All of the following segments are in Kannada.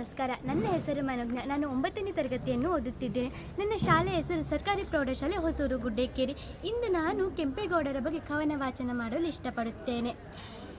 ನಮಸ್ಕಾರ. ನನ್ನ ಹೆಸರು ಮನೋಜ್ಞ. ನಾನು ಒಂಬತ್ತನೇ ತರಗತಿಯನ್ನು ಓದುತ್ತಿದ್ದೇನೆ. ನನ್ನ ಶಾಲೆಯ ಹೆಸರು ಸರ್ಕಾರಿ ಪ್ರೌಢಶಾಲೆ ಹೊಸೂರು ಗುಡ್ಡೇಕೇರಿ. ಇಂದು ನಾನು ಕೆಂಪೇಗೌಡರ ಬಗ್ಗೆ ಕವನ ವಾಚನ ಮಾಡಲು ಇಷ್ಟಪಡುತ್ತೇನೆ.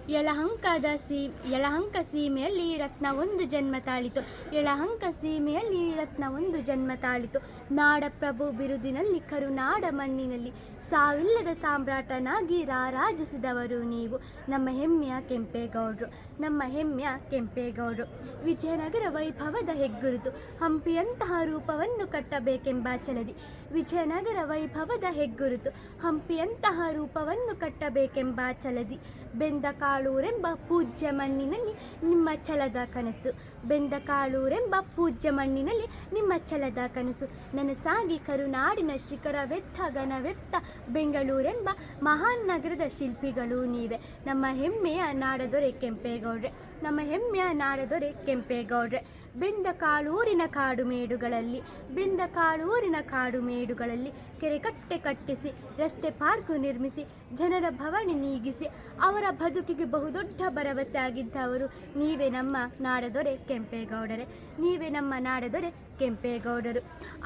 ಯಲಹಂಕದ ಸೀ, ಯಲಹಂಕ ಸೀಮೆಯಲ್ಲಿ ರತ್ನ ಒಂದು ಜನ್ಮ ತಾಳಿತು. ಯಳಹಂಕ ಸೀಮೆಯಲ್ಲಿ ರತ್ನ ಒಂದು ಜನ್ಮ ತಾಳಿತು. ನಾಡಪ್ರಭು ಬಿರುದಿನಲ್ಲಿ, ಕರುನಾಡ ಮಣ್ಣಿನಲ್ಲಿ ಸಾವಿಲ್ಲದ ಸಾಮ್ರಾಟನಾಗಿ ರಾರಾಜಿಸಿದವರು ನೀವು. ನಮ್ಮ ಹೆಮ್ಮೆಯ ಕೆಂಪೇಗೌಡರು, ನಮ್ಮ ಹೆಮ್ಮೆಯ ಕೆಂಪೇಗೌಡರು. ವಿಜಯನಗರ ವೈಭವದ ಹೆಗ್ಗುರುತು. ಹಂಪಿಯಂತಹ ರೂಪವನ್ನು ಕಟ್ಟಬೇಕೆಂಬ ಚಲದಿ. ವಿಜಯನಗರ ವೈಭವದ ಹೆಗ್ಗುರುತು. ಹಂಪಿಯಂತಹ ರೂಪವನ್ನು ಕಟ್ಟಬೇಕೆಂಬ ಚಲದಿ. ಬೆಂದ ಕಾಳೂರೆಂಬ ಪೂಜ್ಯ ಮಣ್ಣಿನಲ್ಲಿ ನಿಮ್ಮ ಛಲದ ಕನಸು. ಬೆಂದ ಕಾಳೂರೆಂಬ ಪೂಜ್ಯ ಮಣ್ಣಿನಲ್ಲಿ ನಿಮ್ಮ ಛಲದ ಕನಸು. ನನಸಾಗಿ ಕರುನಾಡಿನ ಶಿಖರವೆತ್ತ, ಘನವೆತ್ತ ಬೆಂಗಳೂರೆಂಬ ಮಹಾನ್ ನಗರದ ಶಿಲ್ಪಿಗಳು ನೀವೆ. ನಮ್ಮ ಹೆಮ್ಮೆಯ ನಾಡದೊರೆ ಕೆಂಪೇಗೌಡ್ರೆ, ನಮ್ಮ ಹೆಮ್ಮೆಯ ನಾಡದೊರೆ ಕೆಂಪೇಗೌಡ್ರೆ. ಬೆಂದ ಕಾಳೂರಿನ ಕಾಡು ಮೇಡುಗಳಲ್ಲಿ ಬೆಂದ ಕಾಳೂರಿನ ಕಾಡು ಮೇಡುಗಳಲ್ಲಿ ಕೆರೆ ಕಟ್ಟೆ ಕಟ್ಟಿಸಿ, ರಸ್ತೆ ಪಾರ್ಕು ನಿರ್ಮಿಸಿ, ಜನರ ಭವಣಿ ನೀಗಿಸಿ, ಅವರ ಬದುಕಿಗೆ ಬಹುದೊಡ್ಡ ಭರವಸೆ ಆಗಿದ್ದವರು ನೀವೇ ನಮ್ಮ ನಾಡದೊರೆ ಕೆಂಪೇಗೌಡರೆ, ನೀವೇ ನಮ್ಮ ನಾಡದೊರೆ ಕೆಂಪೇಗೌಡರು.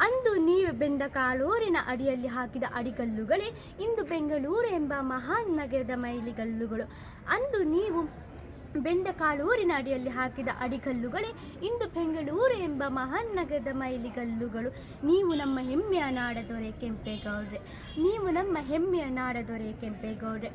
ಅಂದು ನೀವು ಬೆಂದ ಕಾಳೂರಿನ ಅಡಿಯಲ್ಲಿ ಹಾಕಿದ ಅಡಿಗಲ್ಲುಗಳೇ ಇಂದು ಬೆಂಗಳೂರು ಎಂಬ ಮಹಾನ್ ನಗರದ ಮೈಲಿಗಲ್ಲುಗಳು. ಅಂದು ನೀವು ಬೆಂದ ಕಾಳೂರಿನ ಅಡಿಯಲ್ಲಿ ಹಾಕಿದ ಅಡಿಗಲ್ಲುಗಳೇ ಇಂದು ಬೆಂಗಳೂರು ಎಂಬ ಮಹಾನ್ ನಗರದ ಮೈಲಿಗಲ್ಲುಗಳು. ನೀವು ನಮ್ಮ ಹೆಮ್ಮೆಯ ನಾಡದೊರೆ ಕೆಂಪೇಗೌಡ್ರೆ, ನೀವು ನಮ್ಮ ಹೆಮ್ಮೆಯ ನಾಡದೊರೆ ಕೆಂಪೇಗೌಡ್ರೆ.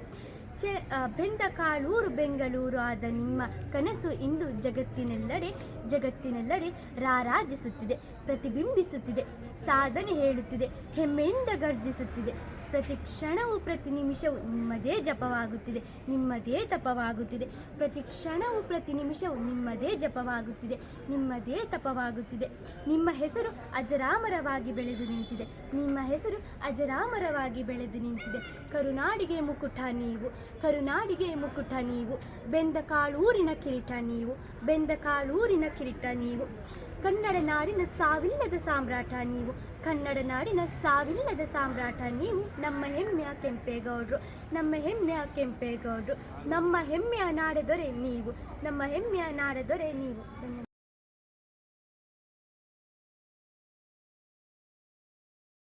ಚೆ ಬೆಂದ ಕಾಳೂರು ಬೆಂಗಳೂರು ಆದ ನಿಮ್ಮ ಕನಸು ಇಂದು ಜಗತ್ತಿನೆಲ್ಲೆಡೆ ಜಗತ್ತಿನೆಲ್ಲೆಡೆ ರಾರಾಜಿಸುತ್ತಿದೆ, ಪ್ರತಿಬಿಂಬಿಸುತ್ತಿದೆ, ಸಾಧನೆ ಹೇಳುತ್ತಿದೆ, ಹೆಮ್ಮೆಯಿಂದ ಗರ್ಜಿಸುತ್ತಿದೆ. ಪ್ರತಿ ಕ್ಷಣವೂ, ಪ್ರತಿ ನಿಮಿಷವೂ ನಿಮ್ಮದೇ ಜಪವಾಗುತ್ತಿದೆ, ನಿಮ್ಮದೇ ತಪವಾಗುತ್ತಿದೆ. ಪ್ರತಿ ಕ್ಷಣವೂ, ಪ್ರತಿ ನಿಮಿಷವೂ ನಿಮ್ಮದೇ ಜಪವಾಗುತ್ತಿದೆ, ನಿಮ್ಮದೇ ತಪವಾಗುತ್ತಿದೆ. ನಿಮ್ಮ ಹೆಸರು ಅಜರಾಮರವಾಗಿ ಬೆಳೆದು ನಿಂತಿದೆ. ನಿಮ್ಮ ಹೆಸರು ಅಜರಾಮರವಾಗಿ ಬೆಳೆದು ನಿಂತಿದೆ. ಕರುನಾಡಿಗೆ ಮುಕುಟ ನೀವು, ಕರುನಾಡಿಗೆ ಮುಕುಟ ನೀವು. ಬೆಂದ ಕಾಳೂರಿನ ಕಿರೀಟ ನೀವು ಬೆಂದ ಕಾಳೂರಿನ ಕಿರೀಟ ನೀವು. ಕನ್ನಡ ನಾಡಿನ ಸಾವಿಲ್ಲದ ಸಾಮ್ರಾಟ ನೀವು. ಕನ್ನಡ ನಾಡಿನ ಸಾವಿಲ್ಲದ ಸಾಮ್ರಾಟ ನೀವು. ನಮ್ಮ ಹೆಮ್ಮೆಯ ಕೆಂಪೇಗೌಡರು, ನಮ್ಮ ಹೆಮ್ಮೆಯ ಕೆಂಪೇಗೌಡರು, ನಮ್ಮ ಹೆಮ್ಮೆಯ ನಾಡದೊರೆ ನೀವು. ನಮ್ಮ ಹೆಮ್ಮೆಯ ನಾಡದೊರೆ ನೀವು.